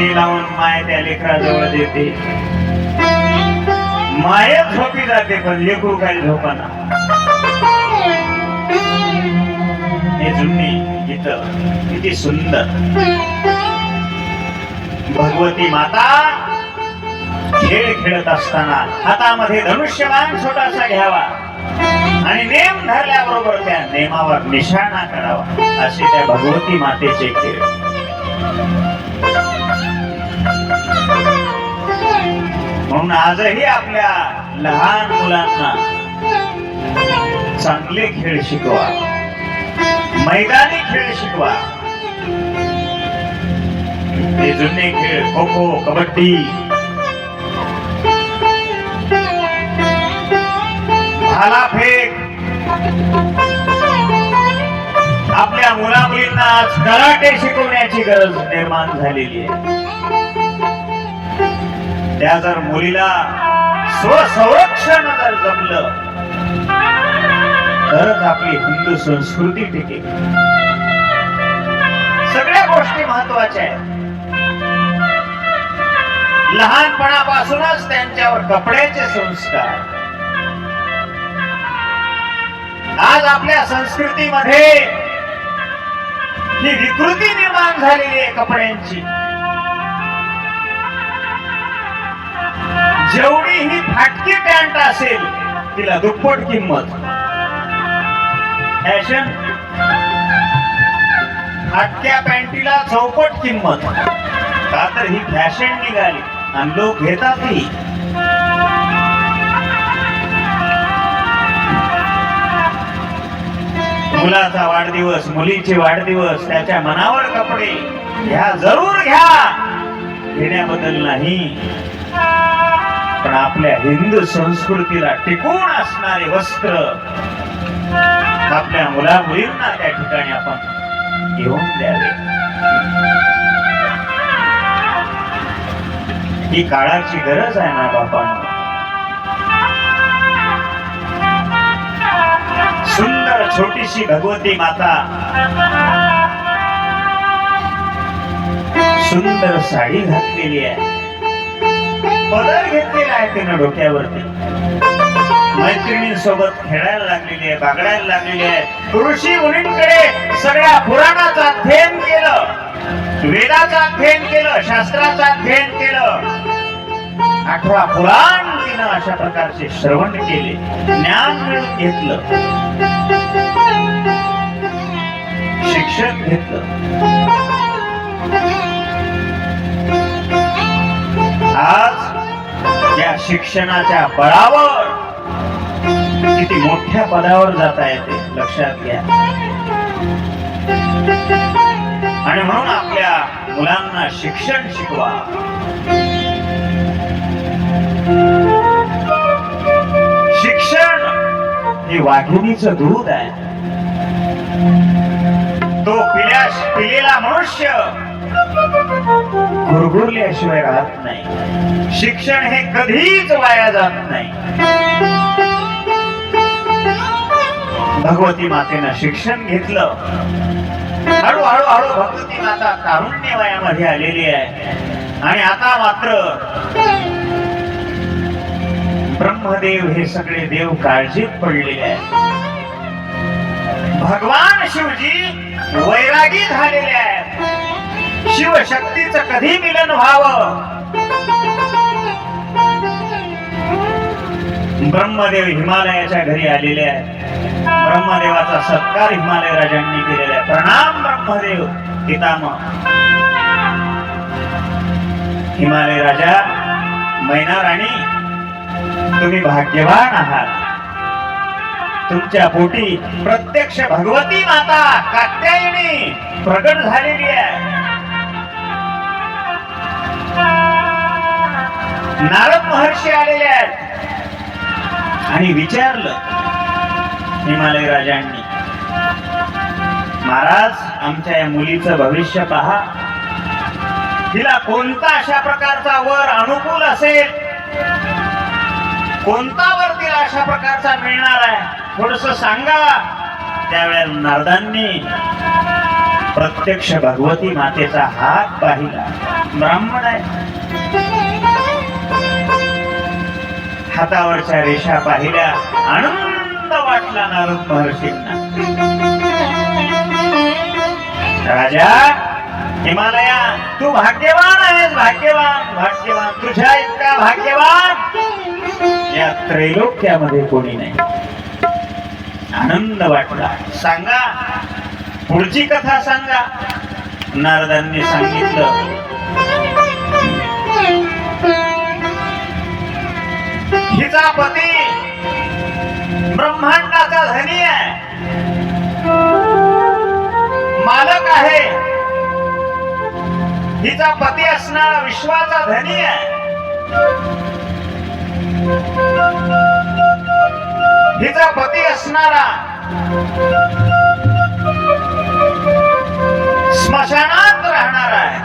ती लावून माय त्या लेकराजवळ देते. मायेत झोपी जाते पण लेकरू काही झोपाना. हे जुनी गीत किती सुंदर. भगवती माता खेळ खेळत असताना हातामध्ये धनुष्यबाण छोटासा घ्यावा आणि नेम धरल्याबरोबर त्या नेमावर निशाणा करावा. असे त्या भगवती मातेचे खेळ. म्हणून आजही आपल्या लहान मुलांना चांगले खेळ शिकवा. मैदानी खेळ शिकवा. ते जुने खेळ खो खो कबड्डी. भाला फेक. आपल्या मुला मुलींना आज कराटे शिकवण्याची गरज निर्माण झालेली आहे. त्या जर मुलीला स्वसंरक्षण जर जमलं तरच आपली हिंदू संस्कृती टिकेल. सगळ्या गोष्टी महत्त्वाच्या आहेत. लहानपणापासूनच त्यांच्यावर कपड्याचे संस्कार. आज आपल्या संस्कृतीमध्ये ही विकृती निर्माण झालेली आहे कपड्यांची. जेवढी ही फाटकी पॅन्ट असेल तिला दुप्पट किंमत. फॅशन फाटक्या पॅन्टीला चौपट किंमत. का तर ही फॅशन निघाली आणि लोक घेतात ही. मुलाचा वाढदिवस मुलीचे वाढदिवस त्याच्या मनावर कपडे घ्या जरूर घ्या. घेण्याबद्दल नाही. पण आपल्या हिंदू संस्कृतीला टिकून असणारे वस्त्र आपल्या मुला मुलींना त्या ठिकाणी आपण घेऊन द्यावे. ही काळाची गरज आहे ना बापांना सुंदर छोटीशी भगवती माता. सुंदर साडी घातलेली आहे. पदर घेतलेला आहे तिनं डोक्यावरती. मैत्रिणींसोबत खेळायला लागलेली आहे बागडायला लागलेली आहे. ऋषी मुनींकडे सगळ्या पुराणाचं अध्ययन केलं. वेदाचं अध्ययन केलं शास्त्राचं अध्ययन केलं. आठवा पुराण तिनं अशा प्रकारचे श्रवण केले ज्ञान मिळवून घेतलं. शिक्षण घेतलं. आज या शिक्षणाच्या बळावर किती मोठ्या पदावर जाता येते लक्षात घ्या. आणि म्हणून आपल्या मुलांना शिक्षण शिकवा. शिक्षण हे वाघिणीच दूध आहे. तो पिल्या पिलेला मनुष्य गुरगुरल्याशिवाय राहत नाही. शिक्षण हे कधीच वाया जात नाही. भगवती मातेनं शिक्षण घेतलं. हळूहळू हळू भगवती माता तारुण्य वयामध्ये आलेली आहे. आणि आता मात्र ब्रह्मदेव हे सगळे देव काळजीत पडलेले आहेत. भगवान शिवजी वैरागी झालेले आहेत. शिवशक्तीचं कधी मिलन व्हावं? ब्रह्मदेव हिमालयाच्या घरी आलेले आहेत. ब्रह्मदेवाचा सत्कार हिमालय राजांनी केलेला आहे. प्रणाम ब्रह्मदेव पितामह. हिमालय राजा मैना राणी तुम्ही भाग्यवान आहात. तुमच्या पोटी प्रत्यक्ष भगवती माता कात्यायनी प्रगट झालेली आहे. नारद महर्षी आलेले आहेत. आणि विचारलं हिमालय राजांनी महाराज आमच्या या मुलीचं भविष्य पहा. तिला कोणता अशा प्रकारचा वर अनुकूल असेल? कोणता वर तिला अशा प्रकारचा मिळणार आहे? थोडस सांगा. त्यावेळेला नारदांनी प्रत्यक्ष भगवती मातेचा हात पाहिला. ब्राह्मण आहे. हातावरच्या रेषा पाहिल्या आनंद वाटला नारद महर्षींना. राजा हिमालया तू भाग्यवान आहेस भाग्यवान भाग्यवान तुझ्या इतका भाग्यवान. या त्रैलोक्यामध्ये कोणी नाही. आनंद वाटला. सांगा पुढची कथा सांगा. नारदांनी सांगितलं हिचा पती ब्रह्मांडाचा धनी आहे. मालक आहे. हिचा पती असणारा विश्वाचा धनी आहे. हिचा पती असणारा स्मशानात राहणार आहे.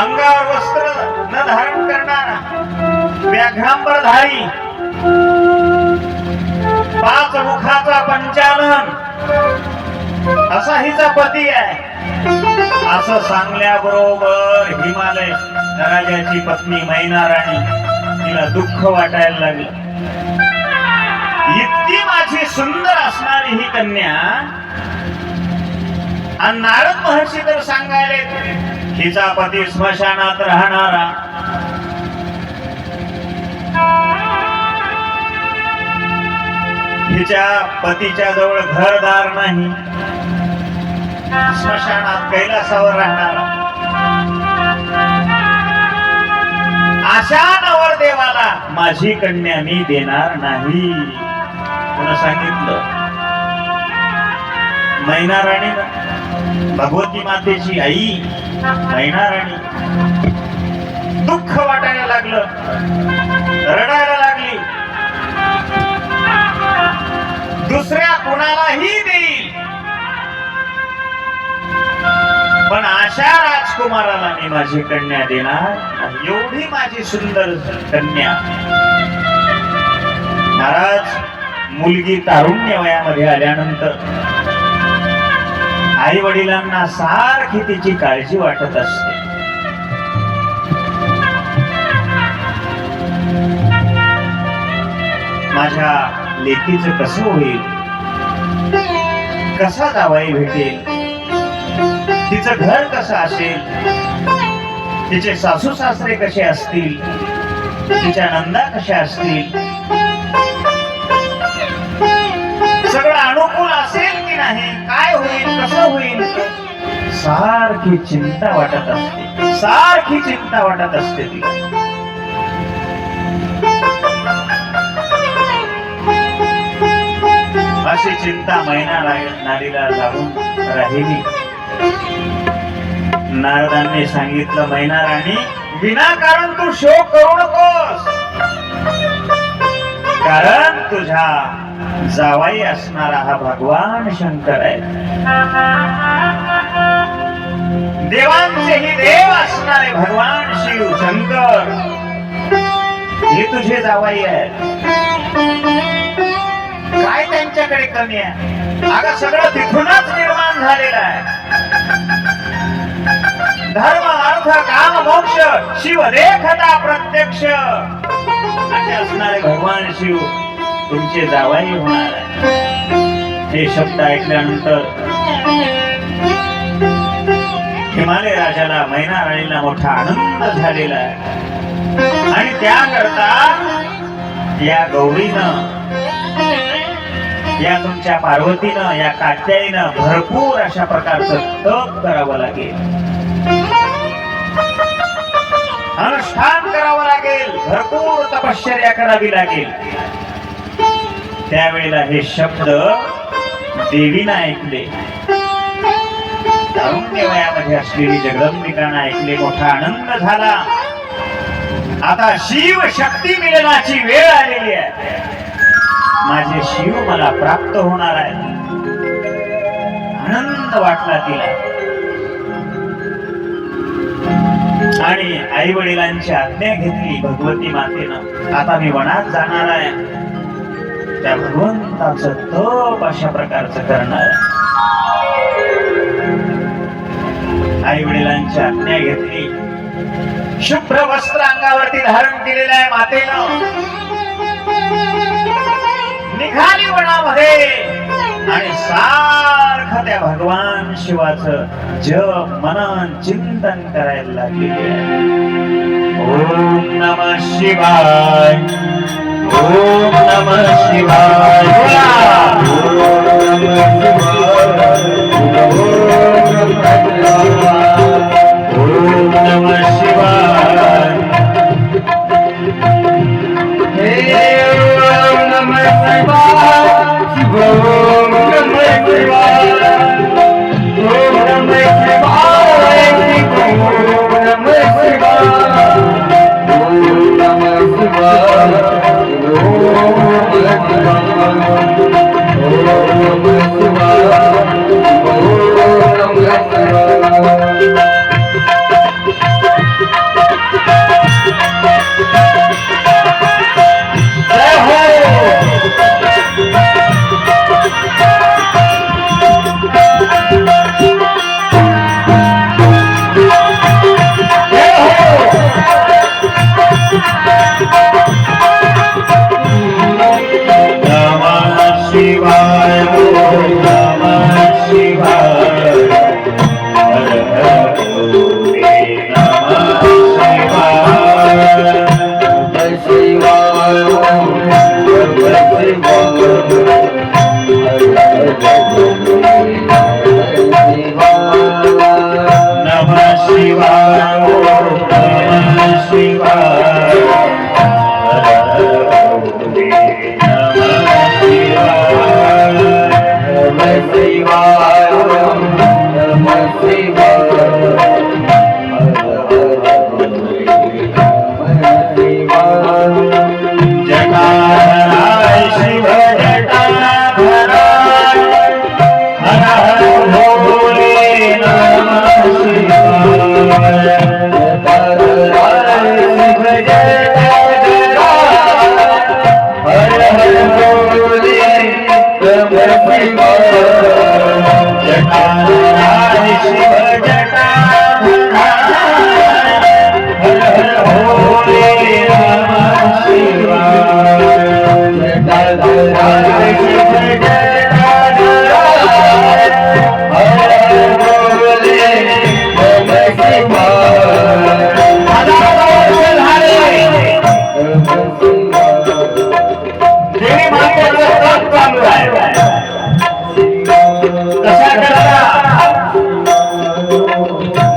अंगावर वस्त्र न धारण करणारा व्याघ्रांबरधारी पाच मुखाचा पंचानन असा हिचा पती आहे. असं सांगल्याबरोबर हिमालय राजाची पत्नी मैना राणी तिला दुःख वाटायला लागलं. इतकी माझी सुंदर असणारी ही कन्या आणि नारद महर्षी तर सांगायले हिचा पती स्मशानात राहणारा. हिच्या पतीच्या जवळ घरदार नाही. स्मशानात कैलासावर राहणारा. अशा नवरदेवाला माझी कन्या मी देणार नाही. सांगितलं? मैना राणी भगवती मातेची आई मैनाराणी. दुःख वाटायला लागलं. रडायला लागली. दुसऱ्या कुणालाही देईल. पण अशा राजकुमाराला मी माझी कन्या देणार एवढी माझी सुंदर कन्या. महाराज मुलगी तारुण्य वयामध्ये आल्यानंतर आई वडिलांना सारखी तिची काळजी वाटत असते. माझ्या लेकीच कसं होईल? कसा जावाई भेटेल? तिचं घर कसं असेल? तिचे सासू सासरे कसे असतील? तिच्या नंदा कशा असतील? नाही काय होईल कसं होईल? सारखी चिंता वाटत असते. सारखी चिंता वाटत असते ती. अशी चिंता महिना नारीला लागून राहिली. नारदांनी सांगितलं मैना राणी विनाकारण तू शोक करू नकोस. कारण तुझ्या जावाई असणारा हा भगवान शंकर आहे. देवांचेही देव असणारे भगवान शिव शंकर. हे तुझे जावाई आहे. काय त्यांच्याकडे कमी आहे? अगं सगळं तिथूनच निर्माण झालेलं आहे. धर्म अर्थ काम मोक्ष शिव रेखता प्रत्यक्ष. असे असणारे भगवान शिव. तुमचे जावाई होणार आहे. हे शब्द ऐकल्यानंतर हिमालय राजाला मैना राणीला मोठा आनंद झालेला आहे. आणि त्याकरता या गौरीनं या तुमच्या पार्वतीनं या कात्यायीनं भरपूर अशा प्रकारचं तप करावं लागेल. अनुष्ठान करावं लागेल. भरपूर तपश्चर्या करावी लागेल. त्यावेळेला हे शब्द देवीनं ऐकले. तारुण्य वयामध्ये असलेली जगदंबिकानं ऐकले मोठा आनंद झाला. आता शिव शक्ती मिलनाची वेळ आलेली आहे. माझे शिव मला प्राप्त होणार आहे आनंद वाटला तिला. आणि आई वडिलांची आज्ञा घेतली भगवती मातेनं. आता मी वनात जाणार आहे. त्या भगवंताचं तप अशा प्रकारचं करणार. आई वडिलांची आज्ञा घेतली. शुभ्र वस्त्र अंगावरती धारण केलेलं आहे मातेनं. निघाली वनामध्ये. आणि सारखं त्या भगवान शिवाचं जप मनन चिंतन करायला लागले. ओम नम शिवाय. ओम नम शिवाय बोला. ओम नम शिवाय शिवाय जटाधराय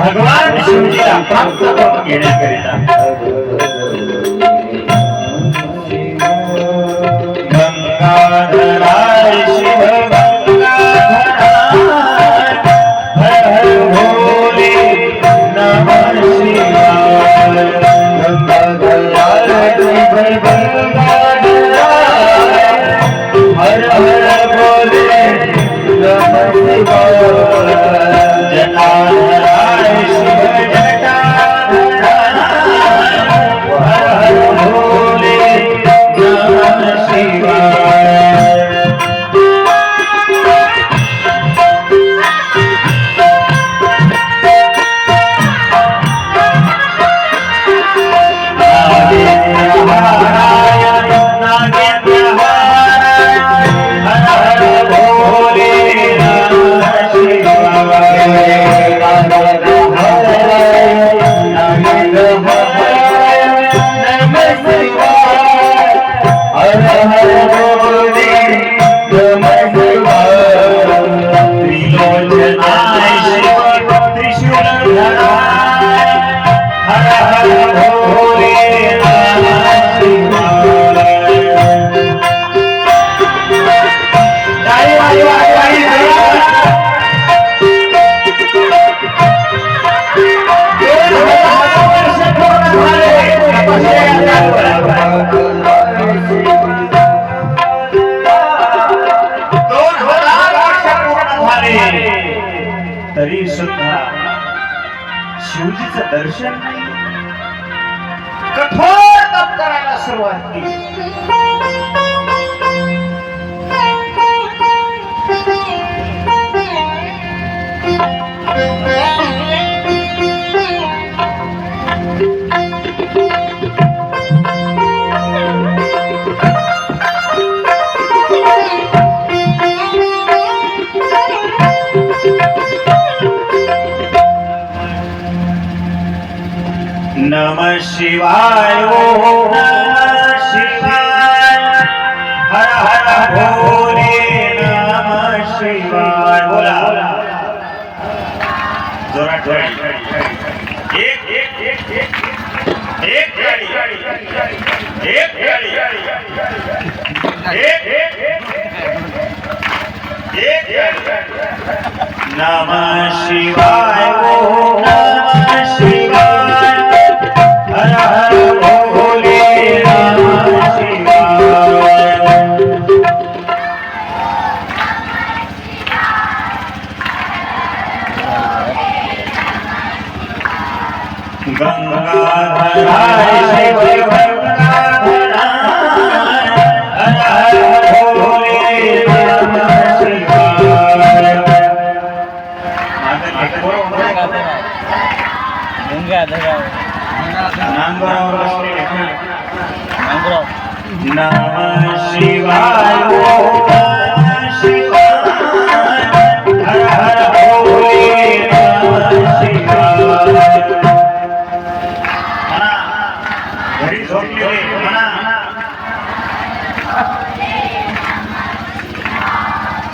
भगवान शिवजीला प्राप्त करून घेण्याकरिता. गंगाधराय शिव गंगाधराय हर भोले नमः शिवाय. गंगाधराय शिव गंगाधराय हर हर भोले नमः शिवाय. શરૂઆત નમ શિવાય ઓ नमः शिवाय नमः शिवाय